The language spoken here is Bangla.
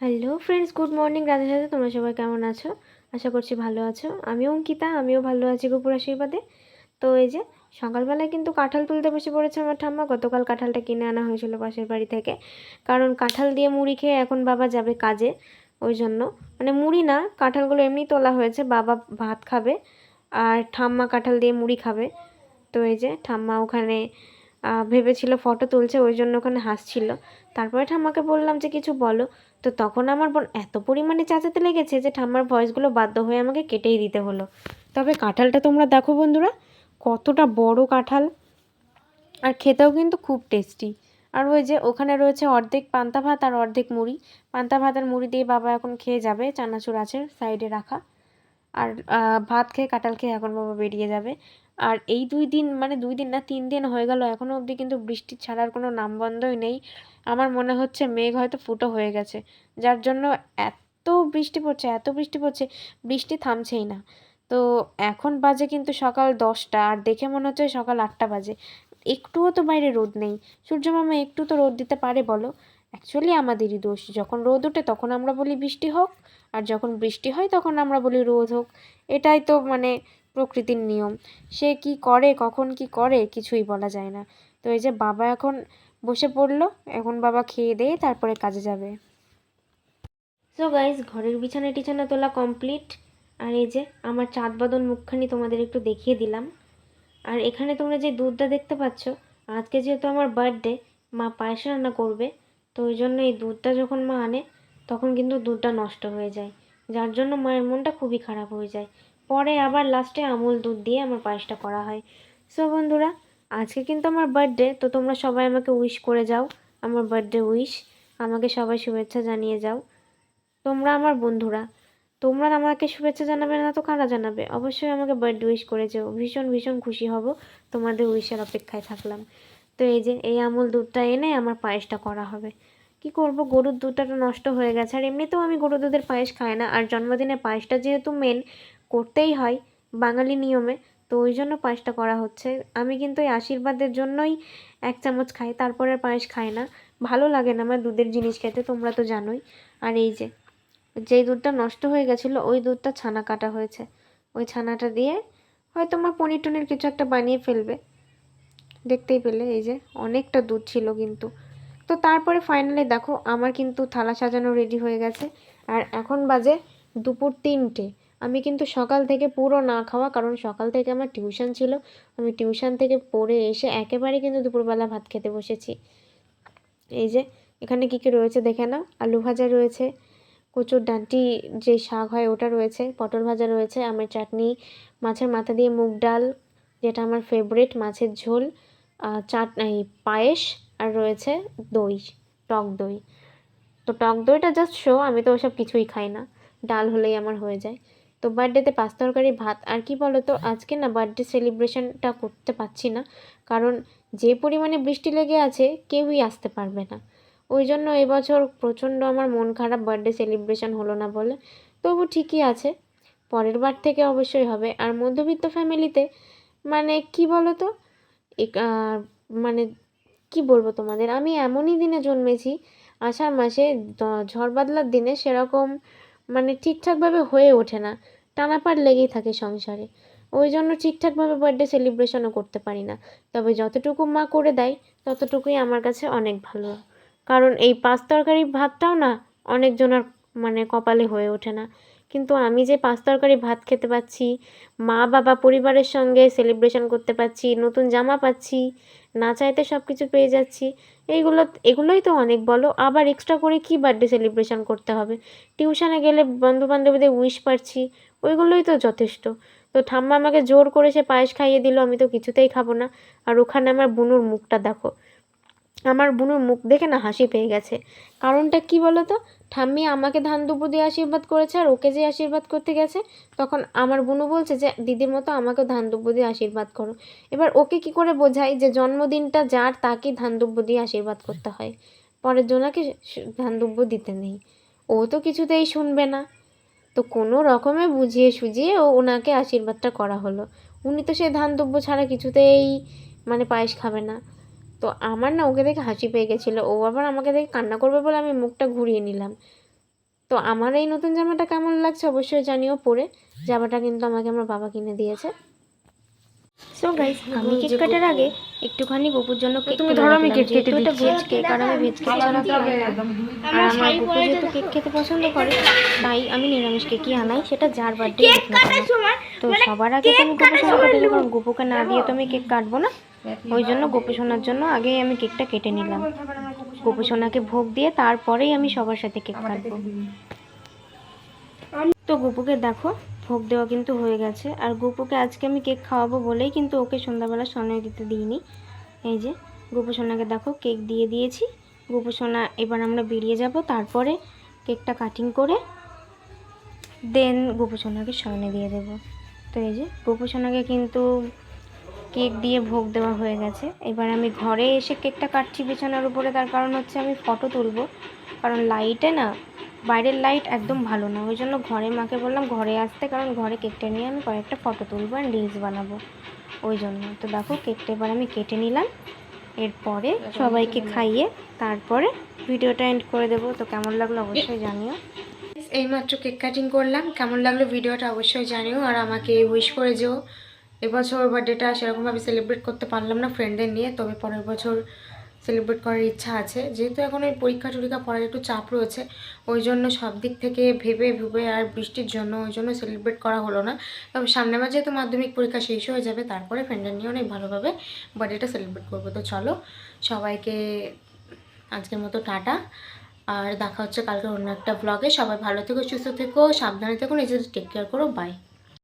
Hello friends good morning Radhe Radhe. তোমরা সবাই কেমন আছো? আশা করছি ভালো আছো। আমিও অঙ্কিতা, আমিও ভালো আছি গোপুর আশীর্বাদে। তো এই যে, সকালবেলায় কিন্তু কাঁঠাল তুলতে বসে পড়েছে আমার ঠাম্মা। গতকাল কাঁঠালটা কিনে আনা হয়েছিল পাশের বাড়ি থেকে। কারণ কাঁঠাল দিয়ে মুড়ি খেয়ে এখন বাবা যাবে কাজে। ওই জন্য। মানে মুড়ি না, কাঁঠালগুলো এমনি তোলা হয়েছে। বাবা ভাত খাবে আর ঠাম্মা কাঁঠাল দিয়ে মুড়ি খাবে। তো এই যে, ঠাম্মা ওখানে ভেবেছিল ফটো তুলছে, ওই জন্য ওখানে হাসছিল। তারপরে ঠাম্মাকে বললাম যে, কিছু বলো। তো তখন আমার বোন এত পরিমাণে চেঁচাতে লেগেছে যে, ঠাম্মার ভয়েসগুলো বাধ্য হয়ে আমাকে কেটেই দিতে হলো। তবে কাঁঠালটা তোমরা দেখো বন্ধুরা, কতটা বড় কাঁঠাল। আর খেতেও কিন্তু খুব টেস্টি আর ওই যে, ওখানে রয়েছে অর্ধেক পান্তা ভাত আর অর্ধেক মুড়ি। পান্তা ভাত আর মুড়ি দিয়ে বাবা এখন খেয়ে যাবে, চানাচুর আছে সাইডে রাখা। আর ভাত খেয়ে কাঁঠাল খেয়ে এখন বাবা বেরিয়ে যাবে। আর এই দুই দিন মানে দুই দিন না, তিন দিন হয়ে গেল এখনও অবধি কিন্তু বৃষ্টি ছাড়ার কোনো নামগন্ধই নেই। আমার মনে হচ্ছে মেঘ হয়তো ফুটো হয়ে গেছে, যার জন্য এত বৃষ্টি পড়ছে, এত বৃষ্টি পড়ছে, বৃষ্টি থামছেই না। তো এখন বাজে কিন্তু সকাল দশটা, আর দেখে মনে হচ্ছে সকাল আটটা বাজে। একটুও তো বাইরে রোদ নেই। সূর্যমামা একটু তো রোদ দিতে পারে, বলো। অ্যাকচুয়ালি আমাদেরই দোষ। যখন রোদ ওঠে, তখন আমরা বলি বৃষ্টি হোক, আর যখন বৃষ্টি হয়, তখন আমরা বলি রোদ হোক। এটাই তো মানে প্রকৃতির নিয়ম। সে কি করে, কখন কি করে, কিছুই বলা যায় না। তো এই যে বাবা এখন বসে পড়ল, এখন বাবা খেয়ে দিয়ে তারপরে কাজে যাবে। সো গাইজ ঘরের বিছানা টিছানা তোলা কমপ্লিট আর এই যে আমার চাঁদ বাদন মুখখানি তোমাদের একটু দেখিয়ে দিলাম। আর এখানে তোমরা যে দুধটা দেখতে পাচ্ছ, আজকে যেহেতু আমার বার্থডে মা পায়েস রান্না করবে। তো ওই জন্য এই দুধটা যখন মা আনে, তখন কিন্তু দুধটা নষ্ট হয়ে যায়। যার জন্য মায়ের মনটা খুবই খারাপ হয়ে যায়। পরে আবার লাস্টে আমুল দুধ দিয়ে আমার পায়েসটা করা হয়। সো বন্ধুরা, আজকে কিন্তু আমার বার্থডে তো তোমরা সবাই আমাকে উইশ করে যাও। আমার বার্থডে উইশ আমাকে সবাই শুভেচ্ছা জানিয়ে যাও। তোমরা আমার বন্ধুরা, তোমরা আমাকে শুভেচ্ছা জানাবে না তো কারা জানাবে? অবশ্যই আমাকে বার্থডে উইশ করে যেও ভীষণ ভীষণ খুশি হব তোমাদের উইশের অপেক্ষায় থাকলাম। তো এই যে এই আমুল দুধটা এনে আমার পায়েসটা করা হবে। কি করব? গরুর দুধটা তো নষ্ট হয়ে গেছে। আর এমনিতেও আমি গরুর দুধের পায়েস খাই না। আর জন্মদিনে পায়েসটা যেহেতু মেন করতেই হয় বাঙালি নিয়মে, তো ওই জন্য পায়েসটা করা হচ্ছে। আমি কিন্তু এই আশীর্বাদের জন্যই এক চামচ খাই, তারপরে পায়েস খাই না। ভালো লাগে না আমার দুধের জিনিস খেতে, তোমরা তো জানোই। আর এই যে, যেই দুধটা নষ্ট হয়ে গেছিল, ওই দুধটা ছানা কাটা হয়েছে। ওই ছানাটা দিয়ে হয়তো আমার পনির টনির কিছু একটা বানিয়ে ফেলবে। দেখতেই পেলে, এই যে অনেকটা দুধ ছিল কিন্তু। তো তারপরে ফাইনালি দেখো, আমার কিন্তু থালা সাজানো রেডি হয়ে গেছে। আর এখন বাজে দুপুর তিনটে। আমি কিন্তু সকাল থেকে পুরো না খাওয়া, কারণ সকাল থেকে আমার টিউশন ছিল। আমি টিউশন থেকে পড়ে এসে একেবারে কিন্তু দুপুরবেলা ভাত খেতে বসেছি। এই যে, এখানে কী কী রয়েছে দেখে নাও। আলু ভাজা রয়েছে, কচুর ডাঁটি, যে শাক হয় ওটা রয়েছে, পটল ভাজা রয়েছে, আমের চাটনি, মাছের মাথা দিয়ে মুগ ডাল, যেটা আমার ফেভারিট মাছের ঝোল। চাট, এই পায়েস আর রয়েছে দই, টক দই। তো টক দইটা জাস্ট শো আমি তো ওসব কিছুই খাই না। ডাল হলেই আমার হয়ে যায়। তো বার্থডেতে পাঁচ তরকারি, ভাত, আর কি বলো তো আজকে না বার্থডে সেলিব্রেশনটা করতে পারছি না। কারণ যে পরিমাণে বৃষ্টি লেগে আছে, কেউই আসতে পারবে না। ওই জন্য এবছর প্রচণ্ড আমার মন খারাপ বার্থডে সেলিব্রেশন হলো না বলে। তবু ঠিকই আছে। পরের বার থেকে অবশ্যই হবে। আর মধ্যবিত্ত ফ্যামিলিতে মানে কি বলো তো মানে কি বলব তোমাদের? আমি এমনই দিনে জন্মেছি, আষাঢ় মাসে ঝড় বাদলার দিনে সেরকম মানে ঠিকঠাকভাবে হয়ে ওঠে না। টানাপাড় লেগেই থাকে সংসারে। ওই জন্য ঠিকঠাকভাবে বার্থডে সেলিব্রেশনও করতে পারি না। তবে যতটুকু মা করে দেয়, ততটুকুই আমার কাছে অনেক ভালো। কারণ এই পাঁচ তরকারি ভাতটাও না অনেকজনের মানে কপালে হয়ে ওঠে না। কিন্তু আমি যে পাঁচ তরকারি ভাত খেতে পাচ্ছি, মা, বাবা, পরিবারের সঙ্গে সেলিব্রেশন করতে পারছি নতুন জামা পাচ্ছি, না চাইতে সব কিছু পেয়ে যাচ্ছি, এইগুলো, এগুলোই তো অনেক বলো, আবার এক্সট্রা করে কি বার্থডে সেলিব্রেশন করতে হবে? টিউশনে গেলে বন্ধু বান্ধবীদের উইশ পাচ্ছি, ওইগুলোই তো যথেষ্ট। তো ঠাম্মা আমাকে জোর করে সে পায়েস খাইয়ে দিল, আমি তো কিছুতেই খাব না। আর ওখানে আমার বুনুর মুখটা দেখো আমার বুনুর মুখ দেখে না হাসি পেয়ে গেছে। কারণটা কি বলো তো ঠাম্মি আমাকে ধান দুপু দিয়ে আশীর্বাদ করেছে আর ওকে যে আশীর্বাদ করতে গেছে, তখন আমার বুনু বলছে যে, দিদির মতো আমাকেও ধান দুব্বো দিয়ে আশীর্বাদ করো। এবার ওকে কি করে বোঝাই যে, জন্মদিনটা যার তাকে ধান দুব্বো দিয়ে আশীর্বাদ করতে হয়। পরের জনাকে ধান দুব্বো দিতে নেই। ও তো কিছুতেই শুনবে না। তো কোনো রকমে বুঝিয়ে সুঝিয়ে ও ওনাকে আশীর্বাদটা করা হলো। উনি তো সে ধান দুব্বো ছাড়া কিছুতেই মানে পায়েস খাবে না। তো আমার না ওকে দেখে হাসি পেয়ে গেছিল। ও আবার আমাকে দেখে কান্না করবে বলে আমি মুখটা ঘুরিয়ে নিলাম। তো আমার এই নতুন জামাটা কেমন লাগছে অবশ্যই জানিও পরে। জামাটা কিন্তু আমাকে আমার বাবা কিনে দিয়েছে। সো গাইস আমি কেক কাটার আগে একটুখানি গপুর জন্য কেক তুমি ধরো আমি কেক কেটে এটা ভেজ কেক আর আমি ভেজ কেক ছাড়া খাই না। আর আমার গপু যেহেতু কেক খেতে পছন্দ করে তাই আমি নিরামিষ কেকই আনাই। সেটা যার বার্থডে তো সবার আগে তো আমি গপু সোনা কারণ গপুকে না দিয়ে তো আমি কেক কাটবো না। ওই জন্য গপু সোনার জন্য আগেই আমি কেকটা কেটে নিলাম। গপু সোনাকে ভোগ দিয়ে তারপরেই আমি সবার সাথে কেক কাটবো। তো গপুকে দেখো ভোগ দেওয়া কিন্তু হয়ে গেছে। আর গপুকে আজকে আমি কেক খাওয়াবো বলেই কিন্তু ওকে সন্ধ্যাবেলা সময় দিতে দিইনি। এই যে গপু সোনাকে দেখো কেক দিয়ে দিয়েছি। গপু সোনা এবার আমরা বেরিয়ে যাব তারপরে কেকটা কাটিং করে দেন গপু সোনাকে শয়নে দিয়ে দেবো। তো এই যে গপু সোনাকে কিন্তু কেক দিয়ে ভোগ দেওয়া হয়ে গেছে। এবার আমি ঘরে এসে কেকটা কাটছি বিছানার উপরে তার কারণ হচ্ছে আমি ফটো তুলবো। কারণ লাইটে না বাইরের লাইট একদম ভালো না। ওই জন্য ঘরে মাকে বললাম ঘরে আসতে কারণ ঘরে কেকটা নিয়ে আমি কয়েকটা ফটো তুলবো আর রিলস বানাবো। ওই জন্য। তো দেখো কেকটা এবার আমি কেটে নিলাম। এরপরে সবাইকে খাইয়ে তারপরে ভিডিওটা এন্ড করে দেবো। তো কেমন লাগল অবশ্যই জানিও। এইমাত্র কেক কাটিং করলাম। কেমন লাগল ভিডিওটা অবশ্যই জানিও। আর আমাকে উইশ করে যেও এবছর বার্থডেটা সেরকমভাবে সেলিব্রেট করতে পারলাম না ফ্রেন্ডদের নিয়ে, তবে পরের বছর সেলিব্রেট করার ইচ্ছা আছে। যেহেতু এখন ওই পরীক্ষা টরীক্ষা পড়ার একটু চাপ রয়েছে, ওই জন্য সব দিক থেকে ভেবে ভেবে আর বৃষ্টির জন্য ওই জন্য সেলিব্রেট করা হলো না। তবে সামনের বার যেহেতু মাধ্যমিক পরীক্ষা শেষ হয়ে যাবে, তারপরে ফ্রেন্ডদের নিয়ে অনেক ভালোভাবে বার্থডেটা সেলিব্রেট করব। তো চলো, সবাইকে আজকের মতো টাটা, আর দেখা হচ্ছে কালকে অন্য একটা ব্লগে সবাই ভালো থেকো, সুস্থ থেকো, সাবধানে থেকো, নিজেদের টেক কেয়ার করো বাই